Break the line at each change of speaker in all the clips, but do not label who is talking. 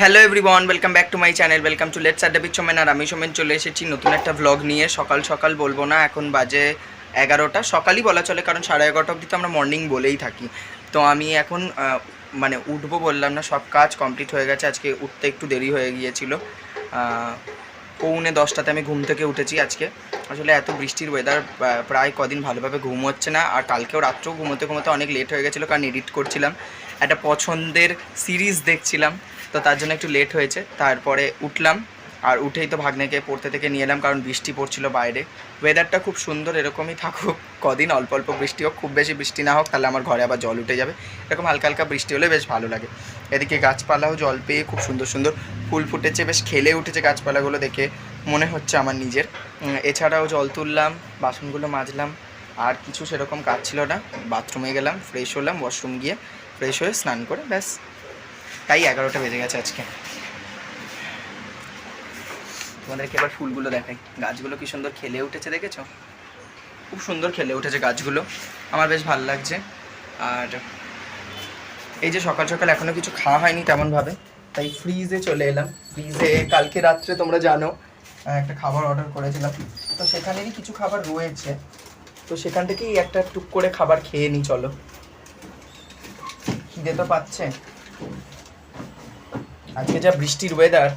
Hello everyone welcome back to my channel welcome to let's adda বিচ্ছমেন আর আমি সোমেন চলে এসেছি নতুন একটা ভ্লগ নিয়ে। সকাল সকাল বলব না, এখন বাজে এগারোটা। সকালই বলা চলে, কারণ সাড়ে এগারোটা অবধি তো আমরা মর্নিং বলেই থাকি। তো আমি এখন মানে উঠবো বললাম না, সব কাজ কমপ্লিট হয়ে গেছে। আজকে উঠতে একটু দেরি হয়ে গিয়েছিল। পৌনে দশটাতে আমি ঘুম থেকে উঠেছি আজকে। আসলে এত বৃষ্টির ওয়েদার প্রায় কদিন ভালোভাবে ঘুম হচ্ছে না। আর কালকেও রাত্রেও ঘুমোতে ঘুমোতে অনেক লেট হয়ে গেছিল, কারণ এডিট করছিলাম। একটা পছন্দের সিরিজ দেখছিলাম। তো তার জন্য একটু লেট হয়েছে। তারপরে উঠলাম, আর উঠেই তো ভাগ্নেকে পড়তে থেকে নিয়ে এলাম, কারণ বৃষ্টি পড়ছিল বাইরে। ওয়েদারটা খুব সুন্দর, এরকমই থাকুক, কদিন অল্প অল্প বৃষ্টি হোক, খুব বেশি বৃষ্টি না হোক, তাহলে আমার ঘরে আবার জল উঠে যাবে। এরকম হালকা হালকা বৃষ্টি হলে বেশ ভালো লাগে। এদিকে গাছপালাও জল পেয়ে খুব সুন্দর সুন্দর ফুল ফুটেছে, বেশ খেলে উঠেছে গাছপালাগুলো দেখে মনে হচ্ছে আমার নিজের। এছাড়াও জল তুললাম, বাসনগুলো মাজলাম, আর কিছু সেরকম কাজ ছিল না। বাথরুমে গেলাম, ফ্রেশ হলাম, ওয়াশরুম গিয়ে ফ্রেশ হয়ে স্নান করে, ব্যাস। তাই এগারোটা বেজে গেছে আজকে। তোমাদেরকে এবার ফুলগুলো দেখাই। গাছগুলো কি সুন্দর খেলে উঠেছে দেখেছ? খুব সুন্দর খেলে উঠেছে গাছগুলো। আমার বেশ ভালো লাগছে। আর এই যে সকাল সকাল এখনও কিছু খাওয়া হয়নি তেমনভাবে, তাই ফ্রিজে চলে এলাম। ফ্রিজে কালকে রাত্রে তোমরা জানো একটা খাবার অর্ডার করেছিলাম। তো সেখানেরই কিছু খাবার রয়েছে। তো সেখান থেকেই একটা টুক করে খাবার খেয়ে নিই চলো। খিদে তো পাচ্ছে। আজকে যা বৃষ্টির ওয়েদার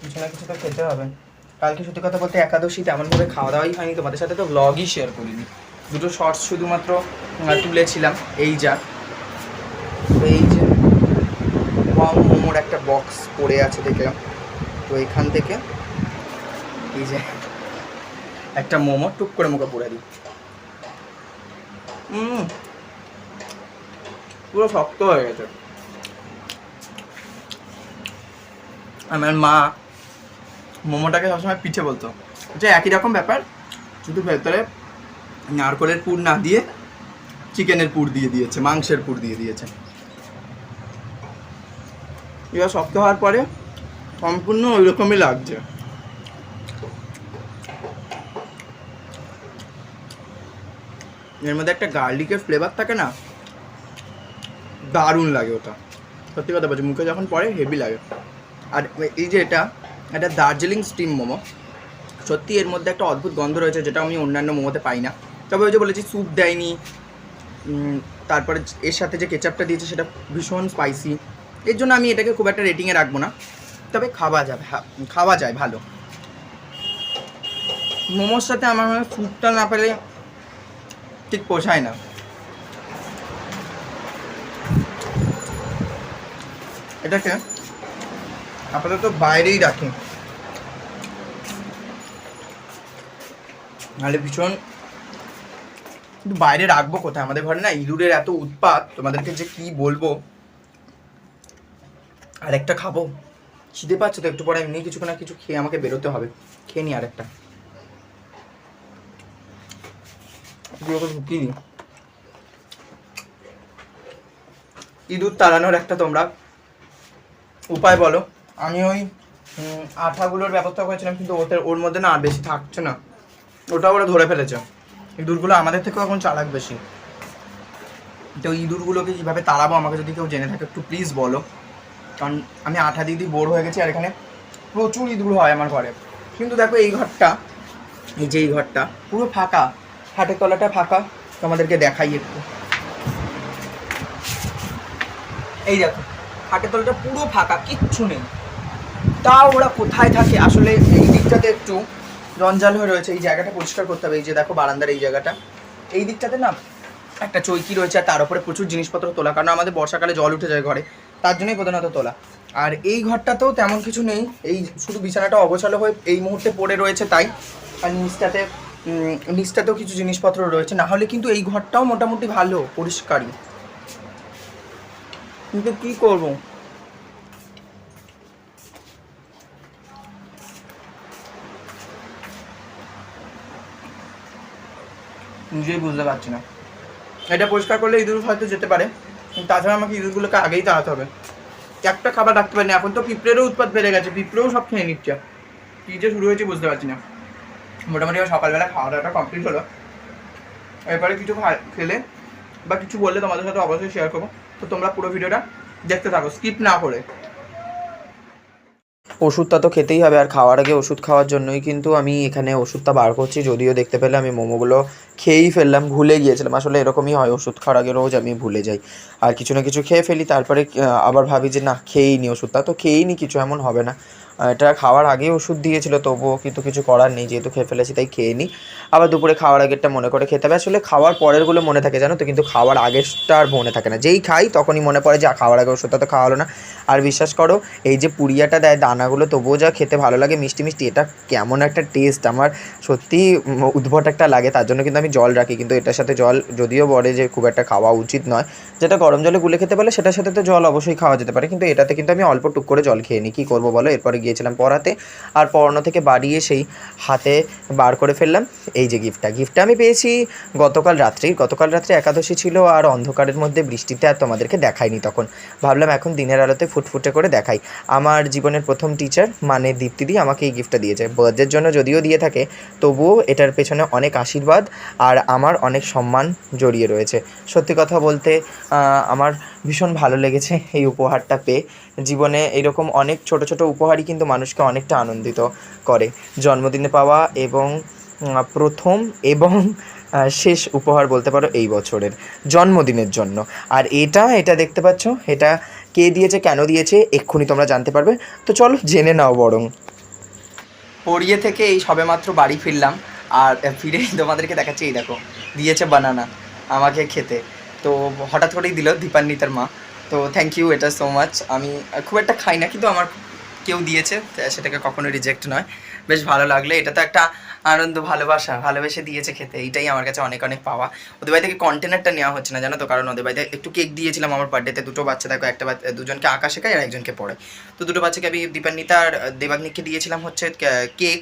কিছু না কিছু তো খেতে হবে। কালকে সত্যি কথা বলতে একাদশী তেমনভাবে খাওয়া দাওয়াই হয়নি, তোমাদের সাথে তো ব্লগই শেয়ার করিনি। দুটো শর্টস শুধুমাত্র তুলেছিলাম, এই যা। তো এই যে ওয়াও মোমোর একটা বক্স পড়ে আছে দেখলাম। তো এখান থেকে, এই যে, একটা মোমো টুক করে মুখে পড়ে দিই। পুরো শক্ত হয়ে গেছে। আমার মা মোমোটাকে সবসময় পিঠে বলতো। যে একই রকম ব্যাপার, শুধু ভেতরে নারকলের পুর না দিয়ে চিকেনের পুর দিয়ে দিয়েছে, মাংসের পুর দিয়ে দিয়েছে। এবার শক্ত হওয়ার পরে সম্পূর্ণ ওই রকমই লাগছে। এর মধ্যে একটা গার্লিকের ফ্লেভার থাকে না, দারুণ লাগে ওটা। সত্যি কথা বলছি, মুখে যখন পড়ে হেভি লাগে। আর এই যে এটা এটা দার্জিলিং স্টিম মোমো। সত্যি এর মধ্যে একটা অদ্ভুত গন্ধ রয়েছে যেটা আমি অন্যান্য মোমোতে পাই না। তবে ওই যে বলেছি স্যুপ দেয়নি তারপরে এর সাথে যে কেচাপটা দিয়েছে সেটা ভীষণ স্পাইসি এর জন্য আমি এটাকে খুব একটা রেটিংয়ে রাখব না। তবে খাওয়া যাবে খাওয়া যায় ভালো। মোমোর সাথে আমার মনে স্যুপটা না পেলে ঠিক পোষায় না। এটাকে আপাতত বাইরেই রাখি। নাহলে ভীষণ বাইরে রাখব কোথায়? আমাদের ঘরে না ইঁদুরের এত উৎপাত, তোমাদেরকে যে কি বলব? আরেকটা খাব। খিদে পাচ্ছে তো একটু পরে, এমনি কিছু না কিছু খেয়ে আমাকে বেরোতে হবে। খেয়ে নি আরেকটা। এগুলোকে ঢুকিয়ে দিই ইঁদুর তাড়ানোর একটা তোমরা উপায় বলো। আমি ওই আঠাগুলোর ব্যবস্থা করেছিলাম, কিন্তু ওদের ওর মধ্যে না আর বেশি থাকছে না। ওটা ওরা ধরে ফেলেছে। ইঁদুরগুলো আমাদের থেকেও এখন চালাক বেশি। তো ইঁদুরগুলোকে কীভাবে তাড়াবো, আমাকে যদি কেউ জেনে থাকে, একটু প্লিজ বলো। কারণ আমি আঠা দিয়ে বোর হয়ে গেছি, আর এখানে প্রচুর ইঁদুর হয় আমার ঘরে। কিন্তু দেখো, এই ঘরটা, এই যে এই ঘরটা, পুরো ফাঁকা। হাটের তলাটা ফাঁকা। তোমাদেরকে দেখাই একটু। এই দেখো, হাটের তলাটা পুরো ফাঁকা, কিচ্ছু নেই। তাও ওরা কোথায় থাকে? আসলে এই দিকটাতে একটু জঞ্জাল হয়ে রয়েছে। এই জায়গাটা পরিষ্কার করতে হবে। এই যে দেখো, বারান্দার এই জায়গাটা। এই দিকটাতে না একটা চৈকি রয়েছে আর তার উপরে প্রচুর জিনিসপত্র তোলা। কারণ আমাদের বর্ষাকালে জল উঠে যায় ঘরে। তার জন্যই প্রধানত তোলা। আর এই ঘরটাতেও তেমন কিছু নেই। এই শুধু বিছানাটা অগোছালো হয়ে এই মুহূর্তে পড়ে রয়েছে তাই। আর নিচটাতে নিচটাতেও কিছু জিনিসপত্র রয়েছে। না হলে কিন্তু এই ঘরটাও মোটামুটি ভালো, পরিষ্কারই। কিন্তু কী করব? নিজেই বুঝতে পারছি না। এটা পরিষ্কার করলে ইঁদুর হয়তো যেতে পারে তাছাড়া আমাকে ইঁদুরগুলোকে আগেই তাড়াতে হবে। একটা খাবার রাখতে পারি না এখন তো পিঁপড়েরও উৎপাত বেড়ে গেছে, পিঁপড়েও সব খেয়ে নিচ্ছে। কী যে শুরু হয়েছে বুঝতে পারছি না। মোটামুটি আমার সকালবেলা খাওয়া দাওয়াটা কমপ্লিট হলো। এরপরে কিছু খেলে বা কিছু বললে তোমাদের সাথে অবশ্যই শেয়ার করব। তো তোমরা পুরো ভিডিওটা দেখতে থাকো স্কিপ না করে। ওষুধটা তো খেতেই হবে, আর খাওয়ার আগে ওষুধ খাওয়ার জন্যই কিন্তু আমি এখানে ওষুধটা বার করছি। যদিও দেখতে পেলে আমি মোমোগুলো খেয়েই ফেললাম, ভুলে গিয়েছিলাম। আসলে এরকমই হয়, ওষুধ খাওয়ার আগে রোজ আমি ভুলে যাই। আর কিছু না কিছু খেয়ে ফেলি, তারপরে আবার ভাবি যে না, খেয়েই নি ওষুধটা। তো খেয়েই নি, কিছু এমন হবে না। এটা খাওয়ার আগেই ওষুধ দিয়েছিল, তবুও কিন্তু কিছু করার নেই, যেহেতু খেয়ে ফেলেছি তাই খেয়ে নিই আবার দুপুরে খাওয়ার আগেরটা মনে করে খেতে হবে। আসলে খাওয়ার পরেরগুলো মনে থাকে জানো তো, কিন্তু খাওয়ার আগেরটা আর মনে থাকে না। যেই খাই তখনই মনে পড়ে যে খাওয়ার আগে ওষুধটা তো খাওয়ালো না। আর বিশ্বাস করো, এই যে পুরিয়াটা দেয় দানাগুলো, তবুও যা খেতে ভালো লাগে, মিষ্টি মিষ্টি, এটা কেমন একটা টেস্ট আমার সত্যি উদ্ভট একটা লাগে। তার জন্য কিন্তু আমি জল রাখি, কিন্তু এটার সাথে জল যদিও বলে যে, খুব একটা খাওয়া উচিত নয়। যেটা গরম জলে গুলে খেতে পারলে, সেটার সাথে তো জল অবশ্যই খাওয়া যেতে পারে, কিন্তু এটাতে কিন্তু আমি অল্প টুক করে জল খেয়ে নিই কী করব বলো? এরপরে গিয়েছিলাম পড়াতে। আর পড়ানো থেকে বাড়ি এসেই হাতে বার করে ফেললাম। এই যে গিফটটা গিফটটা আমি পেয়েছি গতকাল রাত্রেই গতকাল রাত্রে একাদশী ছিল আর অন্ধকারের মধ্যে বৃষ্টিতে আর তোমাদেরকে দেখাইনি তখন। ভাবলাম এখন দিনের আলোতে ফুটফুটে করে দেখাই। আমার জীবনের প্রথম টিচার মানে দীপ্তিদি, আমাকে এই গিফটটা দিয়েছে। বার্থডের জন্য যদিও দিয়ে থাকে, তবুও এটার পেছনে অনেক আশীর্বাদ আর আমার অনেক সম্মান জড়িয়ে রয়েছে। সত্যি কথা বলতে আমার ভীষণ ভালো লেগেছে এই উপহারটা পেয়ে। জীবনে এরকম অনেক ছোট ছোট উপহারই মানুষকে অনেকটা আনন্দিত করে। জন্মদিনে পাওয়া এবং প্রথম এবং শেষ উপহার বলতে পারো এই বছরের জন্মদিনের জন্য। আর এটা এটা দেখতে পাচ্ছ, এটা কে দিয়েছে, কেন দিয়েছে, এক্ষুনি তোমরা জানতে পারবে। তো চলো জেনে নাও বরং। পড়িয়ে থেকে এই সবেমাত্র বাড়ি ফিরলাম। আর ফিরে তোমাদেরকে দেখাচ্ছি, এই দেখো, দিয়েছে বানানা আমাকে খেতে। তো হঠাৎ করেই দিল দীপান্বিতার মা। তো থ্যাংক ইউ এটা সো মাচ আমি খুব একটা খাই না, কিন্তু আমার কেউ দিয়েছে সেটাকে কখনো রিজেক্ট নয়। বেশ ভালো লাগল। এটা তো একটা আনন্দ, ভালোবাসা। ভালোবেসে দিয়েছে খেতে। এটাই আমার কাছে অনেক অনেক পাওয়া। ওদের বাড়ি থেকে কন্টেনারটা নেওয়া হচ্ছে না, জানো তো? কারণ ওদের বাড়িতে একটু কেক দিয়েছিলাম আমার বার্থডেতে দুটো বাচ্চা, দেখো, একটা দুজনকে আঁকা শেখায় আর একজনকে পড়ে তো দুটো বাচ্চাকে আমি দীপান্বিতা আর দেবাগ্নিককে দিয়েছিলাম হচ্ছে কেক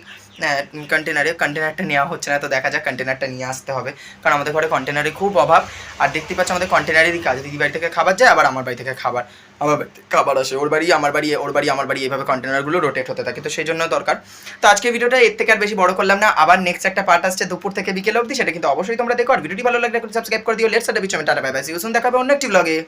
কন্টেনারে কন্টেনারটা নেওয়া হচ্ছে না, তো দেখা যাক কন্টেনারটা নিয়ে আসতে হবে। কারণ আমাদের ঘরে কন্টেনারে খুব অভাব। আর দেখতে পাচ্ছ আমাদের কন্টেনারেরই কাজ। দিদি বাড়ি থেকে খাবার যায়, আবার আমার বাড়ি থেকে খাবার। আমার বাড়ি খাবার আসে। ওর বাড়ি, আমার বাড়ি, ওর বাড়ি, আমার বাড়ি এইভাবে কন্টেনারগুলো রোটেট হতে থাকে। তো সেই জন্য দরকার। তো আজকে ভিডিওটা এর থেকে আর বেশি বড় করলাম না। আবার নেক্সট একটা পার্ট আসছে দুপুর থেকে বিকেল অবধি। সেটা কিন্তু অবশ্যই তোমরা দেখো। আর ভিডিওটি ভালো লাগলে সাবস্ক্রাইব করে দিও। Let's বিচমে tata bye bye see you দেখাবে অন্য একটি ব্লগে